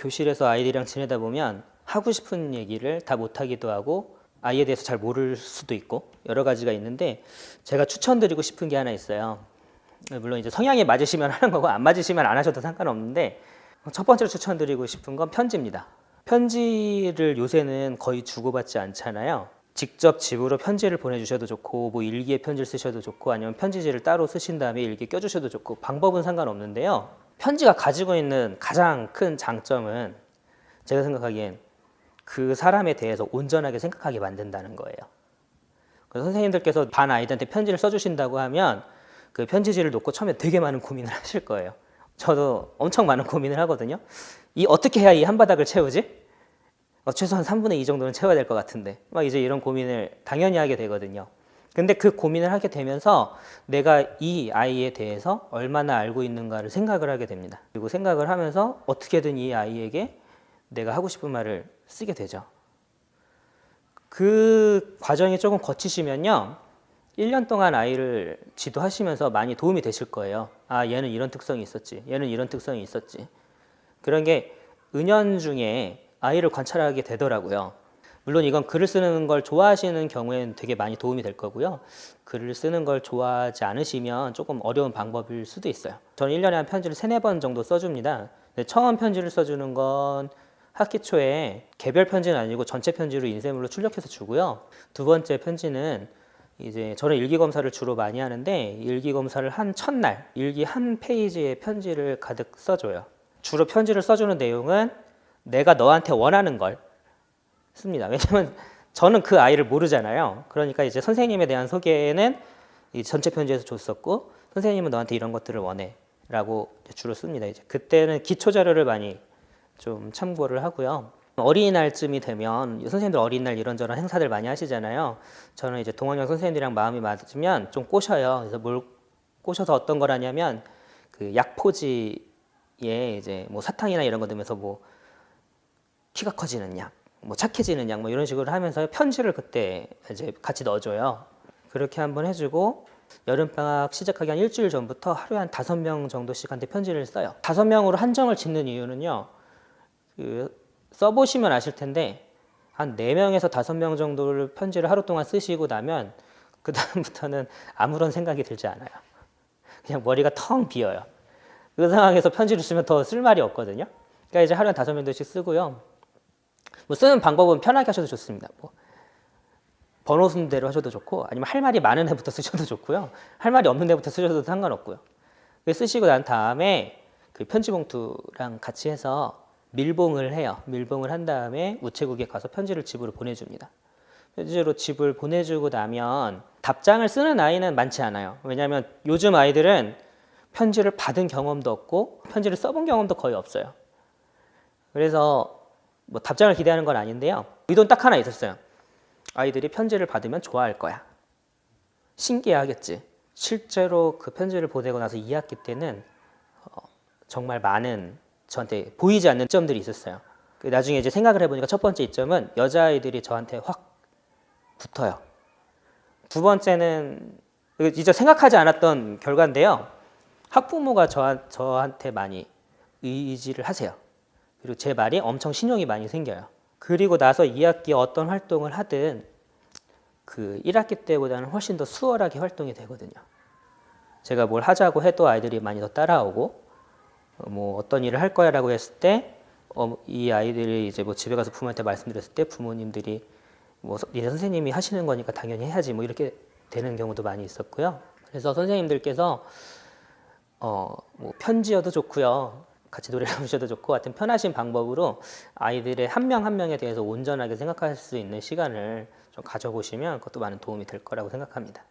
교실에서 아이들이랑 지내다 보면 하고 싶은 얘기를 다 못하기도 하고 아이에 대해서 잘 모를 수도 있고 여러 가지가 있는데 제가 추천드리고 싶은 게 하나 있어요. 물론 이제 성향에 맞으시면 하는 거고 안 맞으시면 안 하셔도 상관없는데 첫 번째로 추천드리고 싶은 건 편지입니다. 편지를 요새는 거의 주고받지 않잖아요. 직접 집으로 편지를 보내주셔도 좋고 뭐 일기에 편지를 쓰셔도 좋고 아니면 편지지를 따로 쓰신 다음에 일기에 껴주셔도 좋고 방법은 상관없는데요. 편지가 가지고 있는 가장 큰 장점은 제가 생각하기엔 그 사람에 대해서 온전하게 생각하게 만든다는 거예요. 그래서 선생님들께서 반 아이들한테 편지를 써주신다고 하면 그 편지지를 놓고 처음에 되게 많은 고민을 하실 거예요. 저도 엄청 많은 고민을 하거든요. 이 어떻게 해야 이 한 바닥을 채우지? 어, 최소한 3분의 2 정도는 채워야 될 것 같은데 막 이제 이런 고민을 당연히 하게 되거든요. 근데 그 고민을 하게 되면서 내가 이 아이에 대해서 얼마나 알고 있는가를 생각을 하게 됩니다. 그리고 생각을 하면서 어떻게든 이 아이에게 내가 하고 싶은 말을 쓰게 되죠. 그 과정이 조금 거치시면요. 1년 동안 아이를 지도하시면서 많이 도움이 되실 거예요. 아, 얘는 이런 특성이 있었지. 얘는 이런 특성이 있었지. 그런 게 은연 중에 아이를 관찰하게 되더라고요. 물론 이건 글을 쓰는 걸 좋아하시는 경우에는 되게 많이 도움이 될 거고요. 글을 쓰는 걸 좋아하지 않으시면 조금 어려운 방법일 수도 있어요. 저는 1년에 한 편지를 세네 번 정도 써줍니다. 처음 편지를 써주는 건 학기 초에 개별 편지는 아니고 전체 편지로 인쇄물로 출력해서 주고요. 두 번째 편지는 이제 저는 일기 검사를 주로 많이 하는데 일기 검사를 한 첫날 일기 한 페이지에 편지를 가득 써줘요. 주로 편지를 써주는 내용은 내가 너한테 원하는 걸 씁니다. 왜냐면 저는 그 아이를 모르잖아요. 그러니까 이제 선생님에 대한 소개는 이 전체 편지에서 줬었고 선생님은 너한테 이런 것들을 원해라고 주로 씁니다. 이제 그때는 기초 자료를 많이 좀 참고를 하고요. 어린이날쯤이 되면 선생님들 어린이날 이런저런 행사들 많이 하시잖아요. 저는 이제 동원형 선생님들이랑 마음이 맞으면 좀 꼬셔요. 그래서 뭘 꼬셔서 어떤 거라냐면 그 약포지에 이제 뭐 사탕이나 이런 거 넣으면서 뭐 키가 커지는 약, 뭐 착해지는 약, 뭐 이런 식으로 하면서 편지를 그때 이제 같이 넣어줘요. 그렇게 한번 해주고 여름방학 시작하기 한 일주일 전부터 하루에 한 다섯 명 정도씩 한테 편지를 써요. 다섯 명으로 한정을 짓는 이유는요. 그 써보시면 아실 텐데 한 네명에서 다섯 명 정도를 편지를 하루 동안 쓰시고 나면 그 다음부터는 아무런 생각이 들지 않아요. 그냥 머리가 텅 비어요. 그 상황에서 편지를 쓰면 더 쓸 말이 없거든요. 그러니까 이제 하루에 다섯 명씩 쓰고요. 뭐 쓰는 방법은 편하게 하셔도 좋습니다. 뭐 번호 순대로 하셔도 좋고 아니면 할 말이 많은 애부터 쓰셔도 좋고요. 할 말이 없는 애부터 쓰셔도 상관없고요. 그 쓰시고 난 다음에 그 편지 봉투랑 같이 해서 밀봉을 해요. 밀봉을 한 다음에 우체국에 가서 편지를 집으로 보내줍니다. 편지로 집을 보내주고 나면 답장을 쓰는 아이는 많지 않아요. 왜냐하면 요즘 아이들은 편지를 받은 경험도 없고 편지를 써본 경험도 거의 없어요. 그래서 뭐 답장을 기대하는 건 아닌데요. 의도는 딱 하나 있었어요. 아이들이 편지를 받으면 좋아할 거야. 신기해하겠지. 실제로 그 편지를 보내고 나서 2학기 때는 어, 정말 많은 저한테 보이지 않는 점들이 있었어요. 그 나중에 이제 생각을 해보니까 첫 번째 이점은 여자아이들이 저한테 확 붙어요. 두 번째는 이제 생각하지 않았던 결과인데요. 학부모가 저한, 저한테 많이 의지를 하세요. 그리고 제 말이 엄청 신용이 많이 생겨요. 그리고 나서 2학기 어떤 활동을 하든 그 1학기 때보다는 훨씬 더 수월하게 활동이 되거든요. 제가 뭘 하자고 해도 아이들이 많이 더 따라오고 어, 뭐 어떤 일을 할 거야라고 했을 때 어, 이 아이들이 이제 뭐 집에 가서 부모한테 말씀드렸을 때 부모님들이 뭐 서- 얘 선생님이 하시는 거니까 당연히 해야지 뭐 이렇게 되는 경우도 많이 있었고요. 그래서 선생님들께서 어, 뭐 편지여도 좋고요. 같이 노래를 부르셔도 좋고 하여튼 편하신 방법으로 아이들의 한명한 명에 대해서 온전하게 생각할 수 있는 시간을 좀 가져보시면 그것도 많은 도움이 될 거라고 생각합니다.